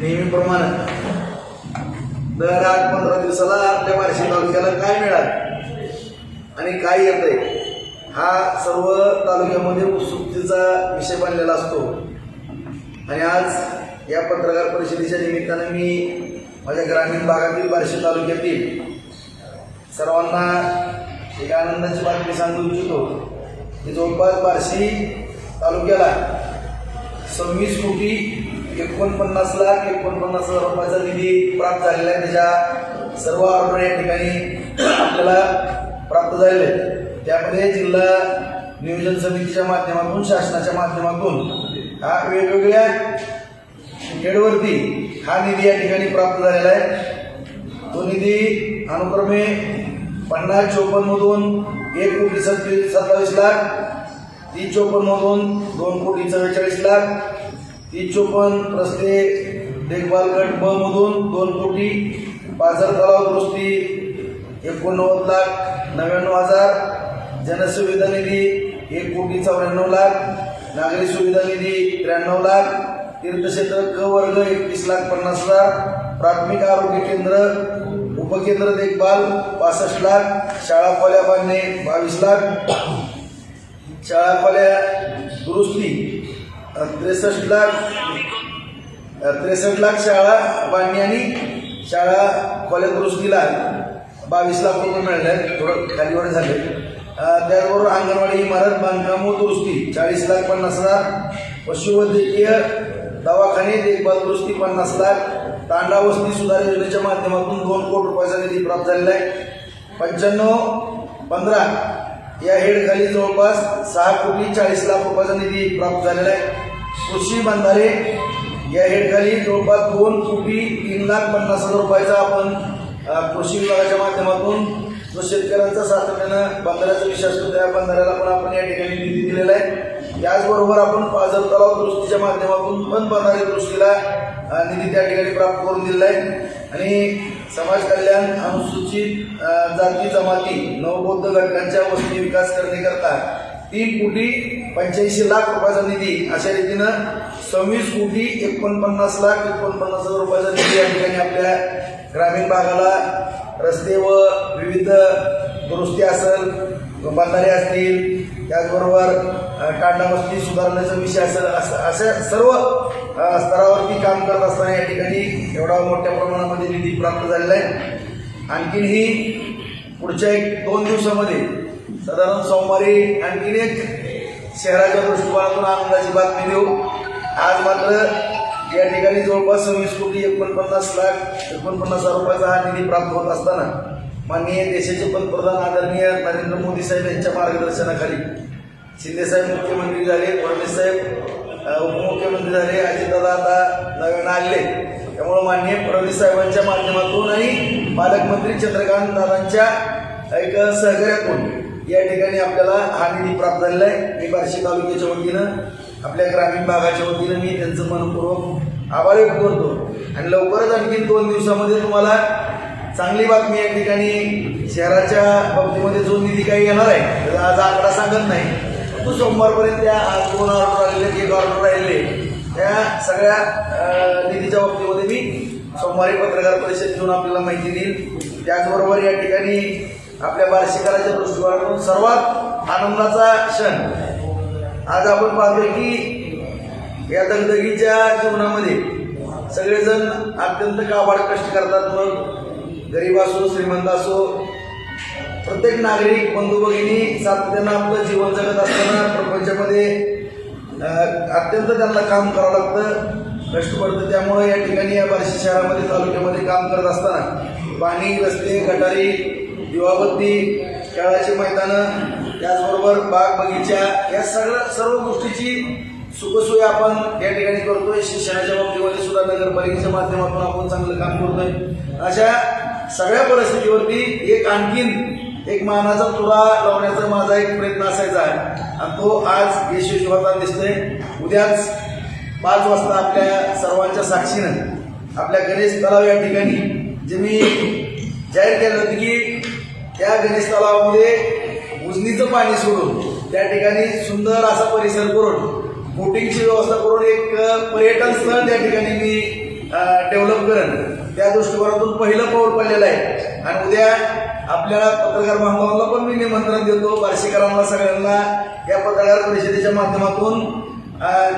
नेहमीप्रमाणे. दर आठ पंधरा दिवसाला आपल्या बार्शी तालुक्याला काय मिळालं? आणि काय येतंय? हा सर्व तालुक्यामध्ये उत्सुकतेचा विषय बनलेला असतो. आणि आज या पत्रकार परिषदेच्या निमित्तानं मी माझ्या ग्रामीण भागातील बार्शी तालुक्यातील सर्वांना एक आनंदाची बातमी सांगू इच्छितो की जवळपास बार्शी तालुक्याला सव्वीस कोटी एकोणपन्नास लाख एकोणपन्नास हजार रुपयाचा निधी प्राप्त झालेला आहे. त्याच्या सर्व ऑर्डर या ठिकाणी आपल्याला प्राप्त झालेले आहेत. त्यामध्ये जिल्हा नियोजन समितीच्या माध्यमातून शासनाच्या माध्यमातून हा वेगवेगळ्या हेडवरती हा निधी या ठिकाणी प्राप्त झालेला आहे. तो निधी अनुक्रमे पन्नास चोपन्नमधून एक कोटी सत्तावीस सत्तावीस लाख तीस चोपन्नमधून दोन कोटी चव्वेचाळीस लाख ती चोपन्न रस्ते देखभाल गट ब मधून दोन कोटी बाजार तलाव दुरुस्ती एकोणनव्वद लाख नव्याण्णव हजार जनसुविधा निधी एक कोटी चौऱ्याण्णव लाख नागरी सुविधा निधी त्र्याण्णव लाख तीर्थक्षेत्र क वर्ग एकवीस लाख पन्नास हजार प्राथमिक आरोग्य केंद्र उपकेंद्र देखभाल पासष्ट लाख शाळा खोल्या बांधणे बावीस लाख शाळा खोल्या दुरुस्ती त्रेसष्ट लाख. त्रेसष्ट लाख शाळा बांधणी आणि शाळा कॉलेज दुरुस्तीला बावीस लाख रुपये मिळाले. थोडं खालीवर झाले. त्याचबरोबर अंगणवाडी इमारत बांधकाम व दुरुस्ती चाळीस लाख पन्नास हजार. पशुवैद्यकीय दवाखाने देखभाल दुरुस्ती पन्नास लाख. तांडा वस्ती सुधार योजनेच्या माध्यमातून दोन कोटी रुपयाचा निधी प्राप्त झालेला आहे. पंच्याण्णव पंधरा या हेडखाली जवळपास सहा कोटी चाळीस लाख रुपयाचा निधी प्राप्त झालेला आहे. कृषी बंधारे या हेडखाली जवळपास दोन कोटी तीन लाख पन्नास हजार रुपयाचा आपण कृषी विभागाच्या माध्यमातून जो शेतकऱ्यांचा सातत्यानं बंधाऱ्याचा विश्वास करतो या बंधाऱ्याला पण आपण या ठिकाणी निधी दिलेला आहे. त्याचबरोबर आपण पाझर तलाव दुरुस्तीच्या माध्यमातून पण बंधारे दुरुस्तीला निधी त्या ठिकाणी प्राप्त करून दिलेला आहे. आणि समाज कल्याण अनुसूचित जाती जमाती नवबौद्ध घटकांच्या वस्ती विकास करण्याकरता तीन कोटी पंच्याऐंशी लाख रुपयाचा निधी अशा रीतीनं सव्वीस कोटी एकोणपन्नास लाख एकोणपन्नास हजार रुपयाचा निधी या ठिकाणी आपल्या ग्रामीण भागाला रस्ते व विविध दुरुस्ती असेल बांधारे असतील त्याचबरोबर अ, सुधारण्याचा विषय असेल असं अशा सर्व स्तरावरती काम करत असताना या ठिकाणी एवढा मोठ्या प्रमाणामध्ये निधी प्राप्त झालेला आहे. आणखीन ही पुढच्या एक दोन दिवसामध्ये साधारण सोमवारी आणखीन एक शहराच्या दृष्टिकोनातून आनंदाची बातमी देऊ. आज मात्र या ठिकाणी जवळपास सव्वीस कोटी एकोणपन्नास लाख एकोणपन्नास हजार रुपयाचा हा निधी प्राप्त होत असताना माननीय देशाचे पंतप्रधान आदरणीय नरेंद्र मोदी साहेब यांच्या मार्गदर्शनाखाली शिंदेसाहेब मुख्यमंत्री झाले फडणवीस साहेब उपमुख्यमंत्री झाले अजितदादा आता नव्यानं आले त्यामुळं माननीय फडणवीस साहेबांच्या माध्यमातून आणि पालकमंत्री चंद्रकांत दादांच्या एक सहकार्यातून या ठिकाणी आपल्याला हा निधी प्राप्त झालेला आहे. मी बार्शी तालुक्याच्या वतीनं आपल्या ग्रामीण भागाच्या वतीनं मी त्यांचं मनपूर्वक आभार व्यक्त करतो. आणि लवकरच आणखी दोन दिवसामध्ये तुम्हाला चांगली बातमी या ठिकाणी शहराच्या बाबतीमध्ये जो निधी काही येणार आहे त्याचा आज आकडा सांगत नाही. तो सोमवारपर्यंत त्या आज दोन ऑर्डर राहिलेले एक ऑर्डर राहिले त्या सगळ्या निधीच्या बाबतीमध्ये मी सोमवारी पत्रकार परिषद घेऊन आपल्याला माहिती देईल. त्याचबरोबर या ठिकाणी आपल्या बार्शीकराच्या दृष्टिकोनातून सर्वात आनंदाचा क्षण. आज आपण पाहतोय की या दगदगीच्या जीवनामध्ये सगळेजण अत्यंत काबाड कष्ट करतात. मग गरीब असो श्रीमंत असो प्रत्येक नागरिक बंधू भगिनी सातत्यानं आपलं जीवन जगत असताना प्रपंचामध्ये अत्यंत त्यांना काम करावं लागतं. कष्ट पडतं. त्यामुळं या ठिकाणी या बार्शी शहरामध्ये तालुक्यामध्ये काम करत असताना पाणी रस्ते गटारी दिवाबत्ती खेळाची मैदानं त्याचबरोबर बाग बगीचा या सगळ्या सर्व गोष्टीची सुखसोय आपण या ठिकाणी करतोय. शिक्षणाच्या बाबतीमध्ये सुद्धा नगरपालिकेच्या माध्यमातून आपण चांगलं काम करतोय. अशा सगळ्या परिस्थितीवरती एक आणखीन एक मानाचा तुरा लावण्याचा माझा एक प्रयत्न असायचा आहे. आणि तो आज यशस्वी होताना दिसतोय. उद्याच पाच वाजता आपल्या सर्वांच्या साक्षीनं आपल्या गणेश तलाव या ठिकाणी जे मी जाहीर केलं होतं की त्या गणेश तलावामध्ये उजनीचं पाणी सोडून त्या ठिकाणी सुंदर असा परिसर करून बोटिंगची व्यवस्था करून एक पर्यटन स्थळ त्या ठिकाणी मी डेव्हलप करेन. त्या दृष्टिकोनातून पहिलं पाऊल पडलेलं आहे. आणि उद्या आपल्याला पत्रकार बांधवांना पण मी निमंत्रण देतो. बार्शीकरांना सगळ्यांना या पत्रकार परिषदेच्या माध्यमातून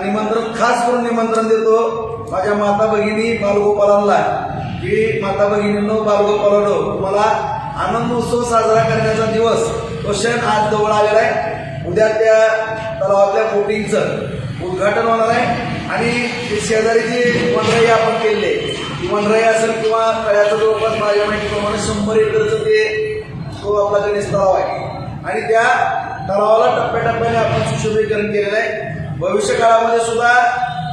निमंत्रण खास करून निमंत्रण देतो. माझ्या माता भगिनी बालगोपालांना की माता भगिनींनो बालगोपालांनो तुम्हाला आनंद उत्सव साजरा करण्याचा दिवस तो क्षण आज जवळ आलेला आहे. उद्या त्या तलावातल्या बोटिंगचं उद्घाटन होणार आहे. आणि ते शेजारी जी वनराई आपण केलेली आहे ती वनराई असेल किंवा कळ्याचं जवळपास माझ्या माहितीप्रमाणे शंभर एकरचं ते तो आपला गणेश तलाव आहे. आणि त्या तलावाला टप्प्याटप्प्याने आपण सुशोभीकरण केलेलं आहे. भविष्य काळामध्ये सुद्धा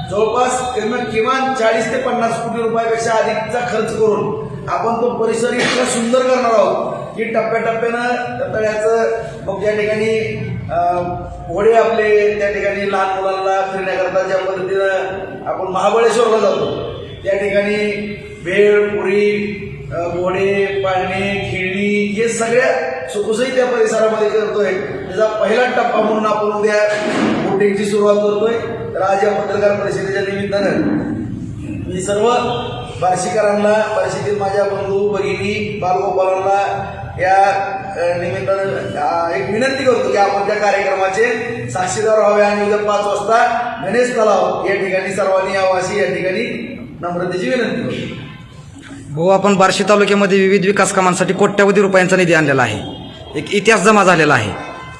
जवळपास किमान किमान चाळीस ते पन्नास कोटी रुपयापेक्षा अधिकचा खर्च करून आपण तो परिसर इतका सुंदर करणार आहोत की टप्प्याटप्प्यानं तळ्याचं मग त्या ठिकाणी घोडे आपले त्या ठिकाणी लहान मुलांना फिरण्याकरता ज्या पद्धतीनं आपण महाबळेश्वरला जातो त्या ठिकाणी भेळ पुरी घोडे पाळणे खेळणी हे सगळ्या सुखसोयी त्या परिसरामध्ये करतोय. त्याचा पहिला टप्पा म्हणून आपण उद्या बोटिंगची सुरुवात करतोय. तर आज या पत्रकार परिषदेच्या निमित्तानं मी सर्व बार्शीकरांना बार्शीतील माझ्या बंधू भगिनी बालगोपालांना या निमित्तानं एक विनंती करतो की आपण त्या कार्यक्रमाचे साक्षीदार व्हावे आणि उद्या पाच वाजता गणेश तलाव या ठिकाणी सर्वांनी यावं अशी या ठिकाणी नम्रतेची विनंती करतो. भाऊ आपण बार्शी तालुक्यामध्ये विविध विकास कामांसाठी कोट्यावधी रुपयांचा निधी आणलेला आहे. एक इतिहास जमा झालेला आहे.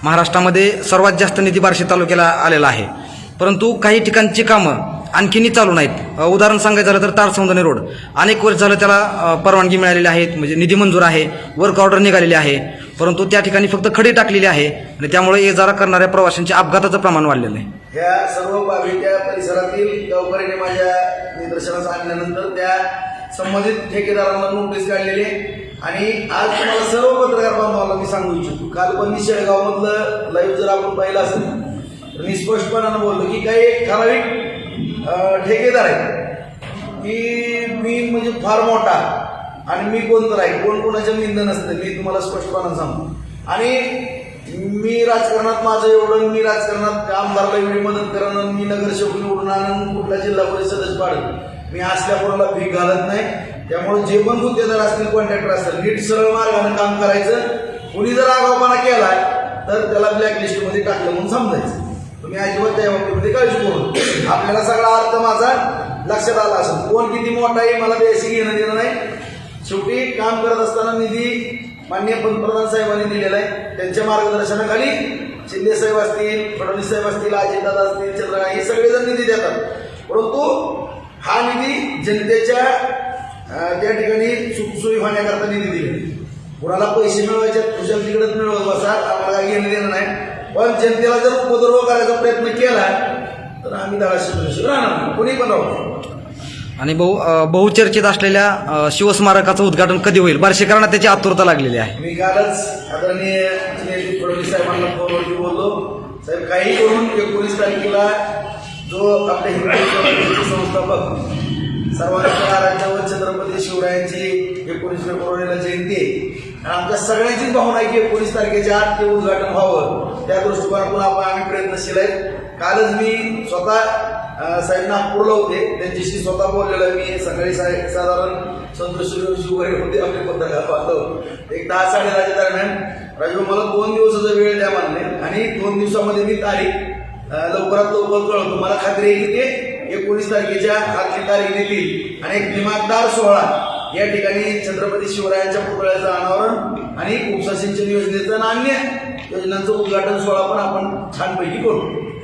महाराष्ट्रामध्ये सर्वात जास्त निधी बार्शी तालुक्याला आलेला आहे. परंतु काही ठिकाणची कामं आणखीनही चालू नाहीत. उदाहरण सांगायचं झालं तर तारसौंदणी रोड. अनेक वर्ष झालं त्याला परवानगी मिळालेली आहे म्हणजे निधी मंजूर आहे वर्क ऑर्डर निघालेली आहे परंतु त्या ठिकाणी फक्त खडे टाकलेली आहे आणि त्यामुळे ये जरा करणाऱ्या प्रवाशांच्या अपघाताचं प्रमाण वाढलेलं आहे. ह्या सर्व बाबी त्या परिसरातील गावकऱ्यांनी माझ्या निदर्शनास आणल्यानंतर त्या संबंधित ठेकेदारांना नोटीस काढलेली आणि आज तुम्हाला सर्व पत्रकार बांधवांना मी सांगू इच्छितो काल पण शेळगावमधलं लाईव्ह जर आपण पाहिलं असेल तर मी स्पष्टपणानं बोललो की काही एक ठराविक ठेकेदार आहे की मी म्हणजे फार मोठा आणि मी कोण तर आहे? कोण कोणाच्या निंद नसतं मी तुम्हाला स्पष्टपणे सांगतो. आणि मी राजकारणात माझं एवढं मी राजकारणात आमदारला एवढी मदत करणं मी नगरसेवक निवडून आणून कुठला जिल्हा परिषद सदस्य पाडत मी असल्या कोणाला भीक घालत नाही. त्यामुळे जे पण गुत्तेदार असतील कॉन्ट्रॅक्टर असतील नीट सरळ मार्गाने काम करायचं. कुणी जर आगावपणा केला तर त्याला ब्लॅकलिस्टमध्ये टाकलं म्हणून समजायचं. तुम्ही अजिबात त्या बाबतीमध्ये काळजी करू आपल्याला सगळा अर्थ माझा लक्षात आला असेल. कोण किती मोठा आहे मला त्याशी घेणं देणं नाही. शेवटी काम करत असताना निधी माननीय पंतप्रधान साहेबांनी दिलेला आहे. त्यांच्या मार्गदर्शनाखाली शिंदे साहेब असतील फडणवीस साहेब असतील अजितदादा असतील चंद्रकांत हे सगळेजण निधी देतात. परंतु हा निधी जनतेच्या त्या ठिकाणी सुखसोयी होण्याकरता निधी दिला कुणाला पैसे मिळवायचे तुझ्या तिकडेच मिळवत बसा. आम्हाला घेणं देणं नाही. पण जनतेला जर उपद्रव करायचा प्रयत्न केला तर आम्ही धाराशिव राहणार. कोणी पण राहू आणि बहु बहुचर्चित असलेल्या शिवस्मारकाचं उद्घाटन कधी होईल? बार्शीकरांना त्याची आतुरता लागलेली आहे. मी कालच आदरणीय फडणवीस साहेबांना फोनवरती बोललो. साहेब काही करून एकोणीस तारखेला जो आपल्या हिंदू संस्थापक सर्वांच्या राज्यावर छत्रपती शिवरायांची एकोणीस फेब्रुवारीला जयंती आहे आणि आमच्या सगळ्यांचीच भावना आहे की एकोणीस तारखेच्या आत ते उद्घाटन व्हावं. त्या दृष्टिकोनातून आपण आम्ही प्रयत्नशील आहेत कालच मी स्वतः साहेब नागपूरला होते. त्यांच्याशी स्वतः बोललेलो मी सकाळी साहेब साधारण संतोष वगैरे होते. आपले पत्रकार पाहतो. एक दहा साडे दहाच्या दरम्यान. राजू मला दोन दिवसाचा वेळ द्या मानले आणि दोन दिवसामध्ये मी तारीख लवकरात लवकर कळवतो. मला खात्री आहे की ते एकोणीस तारखेच्या आजची तारीख देतील. आणि एक दिमागदार सोहळा. या ठिकाणी छत्रपती शिवरायांच्या पुतळ्याचं अनावरण आणि उपसा सिंचन योजनेचं नान्य योजनांचं उद्घाटन सोहळा पण आपण छानपैकी करू.